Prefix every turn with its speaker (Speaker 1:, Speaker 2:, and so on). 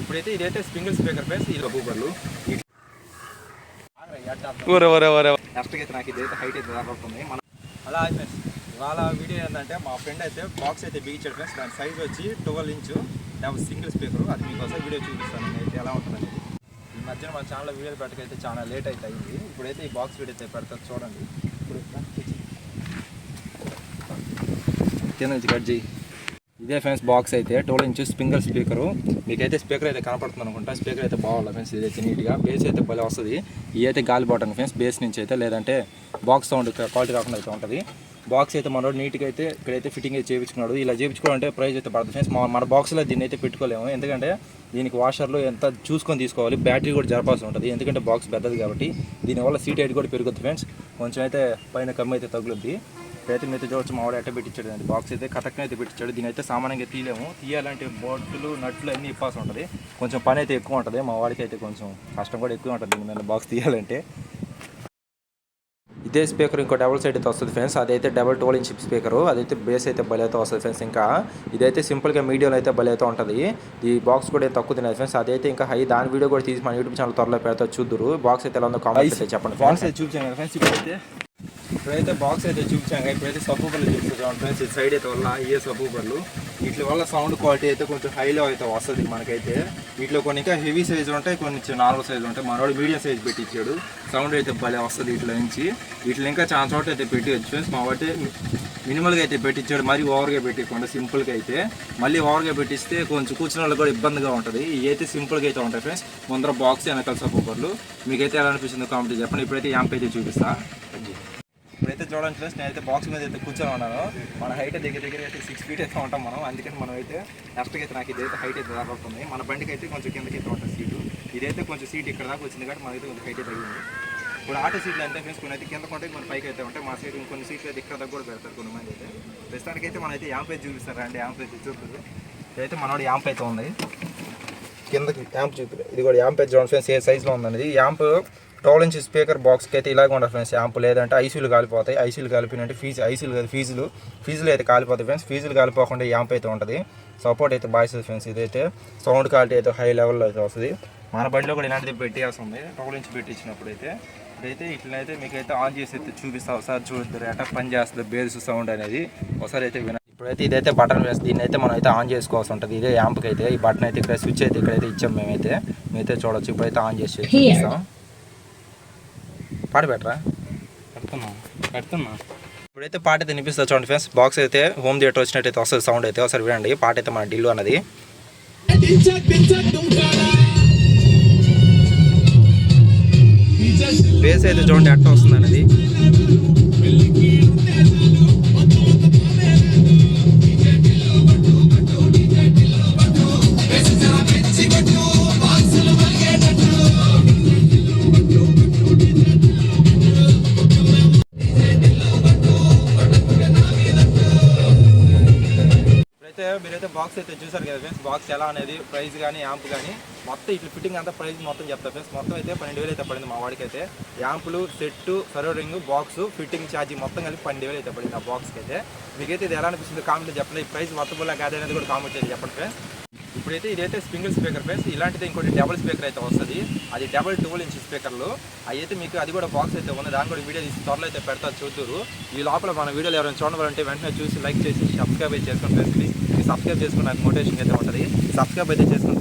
Speaker 1: ఇప్పుడైతే ఇదైతే single speaker place ఇది బూబర్లు
Speaker 2: ఊరే ఊరే ఊరే
Speaker 1: నెక్స్ట్ అయితే నాకు ఇదైతే హైట్ అయితే మన అలా ఫ్రెండ్స్ ఇవాళ వీడియో ఏంటంటే మా ఫ్రెండ్ అయితే బాక్స్ అయితే బిగించాడు ఫ్రెండ్స్ దాని సైజ్ వచ్చి ట్వెల్వ్ ఇంచు లేకపోతే సింగిల్ స్పీకర్ అది మీకోసం వీడియో చూపిస్తాను. అయితే ఎలా ఉంటుందని ఈ మధ్యన మన ఛానల్లో వీడియోలు పెట్టకైతే చాలా లేట్ అయితే అయింది. ఇప్పుడైతే ఈ బాక్స్ వీడియో అయితే పెడతారు చూడండి. ఇప్పుడు కింద కట్ చేయి. ఇదే ఫ్రెండ్స్ బాక్స్ అయితే ట్వెల్వ్ ఇంచెస్ సింగిల్ స్పీకరు మీకైతే స్పీకర్ అయితే కనపడుతుంది అనుకుంటా. స్పీకర్ అయితే బాగుంది ఫ్రెండ్స్ ఇదైతే నీట్గా బేస్ అయితే భలే వస్తుంది. ఇది అయితే గాలి బాటన్ ఫ్రెండ్స్ బేస్ నుంచి అయితే లేదంటే బాక్స్ సౌండ్ క్వాలిటీ రాకుండా అయితే ఉంటుంది. బాక్స్ అయితే మనోడు నీట్గా అయితే ఇక్కడైతే ఫిట్టింగ్ అయితే చేయించుకున్నాడు ఇలా చేయించుకోవాలంటే ప్రైస్ అయితే పడుతుంది ఫ్రెండ్స్. మన- మన బాక్స్లో దీన్ని అయితే పెట్టుకోలేము. ఎందుకంటే దీనికి వాషర్లు ఎంత చూసుకొని తీసుకోవాలి బ్యాటరీ కూడా జరపాల్సి ఉంటుంది. ఎందుకంటే బాక్స్ పెద్దది కాబట్టి దీనివల్ల సీట్ హైట్ కూడా పెరుగుతుంది ఫ్రెండ్స్. కొంచెం అయితే పైన కమ్మి అయితే తగులుద్ది. అయితే మీతో చూడొచ్చు. మావాడు ఎట్ట పెట్టించాడు అండి బాక్స్ అయితే కటక్ని అయితే పెట్టించాడు. దీని అయితే సామాన్యంగా తీయలేము. తీయాలంటే బోట్లు నట్లు అన్నీ ఇప్పాల్సి ఉంటుంది. కొంచెం పని అయితే ఎక్కువ ఉంటుంది. మా వాడికి అయితే కొంచెం కష్టం కూడా ఎక్కువ ఉంటుంది దీని మీద బాక్స్ తీయాలంటే. ఇదే స్పీకర్ ఇంకో డబుల్ సైడ్ అయితే వస్తుంది ఫ్రెండ్స్ అదైతే డబల్ ట్వెల్వ్ ఇంచ్ స్పీకర్ అదైతే బేస్ అయితే భలే అయితే వస్తుంది ఫ్రెండ్స్ ఇంకా ఇదైతే సింపుల్గా మీడియం అయితే భలే అయితే ఉంటుంది. ఈ బాక్స్ కూడా తక్కువ తినదు ఫ్రెండ్స్ అదైతే ఇంకా హై దాని వీడియో కూడా తీసి మన యూట్యూబ్ ఛానల్ త్వరలో పెడతా చూద్దరు. బాక్స్ అయితే ఎలా ఉందో కామెంట్ అయితే చెప్పండి బాక్స్ అయితే చూపించాను కదా ఫ్రెండ్స్ ఇప్పుడైతే ఇప్పుడైతే బాక్స్ అయితే చూపించాం ఇప్పుడైతే సబ్బూబర్లు చూపిస్తాం ఫ్రెండ్స్ ఈ సైడ్ అయితే వల్ల ఏ సబ్బూబర్లు వీటి వల్ల సౌండ్ క్వాలిటీ అయితే కొంచెం హైలో అయితే వస్తుంది మనకైతే. వీటిలో కొన్ని ఇంకా హెవీ సైజ్ ఉంటాయి కొన్ని నార్మల్ సైజ్ ఉంటాయి. మనోడు మీడియం సైజ్ పెట్టించాడు సౌండ్ అయితే భలే వస్తుంది వీటిలో నుంచి. వీటిలో ఇంకా చాలా చోట అయితే పెట్టివచ్చు ఫ్రెండ్స్ మా వాటి మినిమల్గా అయితే పెట్టించాడు మరీ ఓవర్గా పెట్టకుండా సింపుల్గా అయితే. మళ్ళీ ఓవర్గా పెట్టిస్తే కొంచెం కూర్చున్న వాళ్ళకి కూడా ఇబ్బందిగా ఉంటుంది. ఇవి అయితే సింపుల్గా అయితే ఉంటాయి ఫ్రెండ్స్ ముందర బాక్స్ వెనకాల సబ్బూబర్లు మీకైతే ఎలా అనిపిస్తుందో కామెంట్ చెప్పండి. ఇప్పుడైతే యాంప్ అయితే చూపిస్తా. ఇప్పుడైతే చూడండి ఫ్రెండ్స్ నేనైతే బాక్స్ మీద అయితే కూర్చొని ఉన్నాను. మన హైట్ దగ్గర దగ్గర అయితే సిక్స్ ఫీట్ అయితే ఉంటాం మనం. అందుకని మనం అయితే నెక్స్ట్కి అయితే నాకు ఇదైతే హైట్ అయితే రాబోతుంది మన బండికి అయితే కొంచెం కిందకి అయితే ఉంటుంది సీటు ఇదైతే కొంచెం సీట్ ఇక్కడ దాకా వచ్చింది కాబట్టి మనకైతే కొంచెం హైట్ అయితే తగ్గింది. ఇప్పుడు ఆటో సీట్లు అంటే ఫ్రెండ్స్ కొన్ని అయితే కింద కొంటే కొన్ని పైకి అయితే ఉంటాయి. మా సైడ్ ఇంకొన్ని సీట్లు అయితే ఇక్కడ దగ్గర కూడా పెడతారు కొన్ని మంది అయితే. ప్రస్తుతానికి అయితే మనం అయితే యాంప్ చూపిస్తారు అండి యాంప్ అయితే చూపుతుంది ఇదైతే మనోడు యాంప్ అయితే ఉంది. కిందకి యాంప్ చూపి ఇది కూడా యాంప్ అయితే చూడండి ఫ్రెండ్స్ ఏ సైజులో ఉందండి ఈ యాంప్ ట్వెల్వ్ ఇంచ్ స్పీకర్ బాక్స్కి అయితే ఇలాగ ఉండదు ఫ్రెండ్స్ యాంప్ లేదంటే ఐసీలు కాలిపోతాయి. ఐసీలు కాలిపోయినట్టు ఫీజు ఐసీలు కాదు ఫీజులు ఫీజులు అయితే కాలిపోతాయి ఫ్రెండ్స్ ఫీజులు కాలిపోకుండా యాంప్ అయితే ఉంటుంది. సపోర్ట్ అయితే బాగా ఫ్రెండ్స్ ఇదైతే సౌండ్ క్వాలిటీ అయితే హై లెవెల్లో అయితే వస్తుంది. మన బండిలో కూడా ఇలాంటిది పెట్టేయాల్సి ఉంది. ట్వెల్వ్ ఇంచ్ పెట్టించినప్పుడు అయితే. ఇప్పుడైతే ఇట్లయితే మీకైతే ఆన్ చేసి అయితే చూపిస్తా. ఒకసారి చూద్దరు. ఎట్లా పని చేస్తుంది బేస్ సౌండ్ అనేది. ఒకసారి అయితే విన ఇప్పుడైతే ఇదైతే బటన్ వేస్తుంది దీన్ని అయితే మనం అయితే ఆన్ చేసుకోవాల్సి ఉంటుంది. ఇదే యాంప్కి అయితే ఈ బటన్ అయితే ఇక్కడ స్విచ్ అయితే ఇక్కడైతే ఇచ్చాం మేమైతే. మీరైతే చూడొచ్చు. ఇప్పుడైతే ఆన్ చేసి చూపిస్తాం. పాట పెట్టరా?
Speaker 2: పెడుతున్నా పెడుతున్నా
Speaker 1: ఇప్పుడైతే పాట అయితే వినిపిస్తుంది చూడండి ఫ్రెండ్స్. బాక్స్ అయితే హోమ్ థియేటర్ వచ్చినట్టయితే వస్తుంది సౌండ్ అయితే. ఒకసారి వినండి. పాట అయితే మన ఢిల్లు అన్నది బేస్ అయితే చూడండి ఎట్ట వస్తుంది అనేది ఇప్పుడైతే మీరైతే బాక్స్ అయితే చూసారు కదా ఫ్రెండ్స్ బాక్స్ ఎలా అనేది ప్రైస్ కానీ యాంప్ కానీ మొత్తం ఇట్లా ఫిట్టింగ్ అంతా ప్రైస్ మొత్తం చెప్తా ఫ్రెండ్స్ మొత్తం అయితే పన్నెండు వేలు అయితే పడింది మా వాడికి అయితే యాంపులు సెట్ సర్వరింగ్ బాక్స్ ఫిట్టింగ్ ఛార్జీ మొత్తం కలిపి పన్నెండు వేలు అయితే పడింది ఆ బాక్స్కి అయితే. మీకైతే ఇది ఎలా అనిపిస్తుంది? కామెంట్ చెప్పండి. ప్రైస్ మొత్తం కాదు అనేది కూడా కామెంట్ చేసి చెప్పండి ఫ్రెండ్స్ ఇప్పుడైతే ఇదైతే సింగిల్ స్పీకర్ ప్లస్ ఇలాంటిది ఇంకోటి డబుల్ స్పీకర్ అయితే వస్తుంది. అది డబుల్ ట్వెల్వ్ ఇంచ్ స్పీకర్లు. అయితే మీకు అది కూడా బాక్స్ అయితే ఉంది. దాని కూడా వీడియో తీసి త్వరలో అయితే పెడతా చూద్దరు. ఈ లోపల మన వీడియోలు ఎవరైనా చూడాలంటే వెంటనే చూసి లైక్ చేసి సబ్స్క్రైబ్ అయితే చేసుకోండి ప్లీజ్ సబ్స్క్రైబ్ చేసుకుని నాకు మోటివేషన్ అయితే ఉంటుంది. సబ్స్క్రైబ్ అయితే చేసుకుని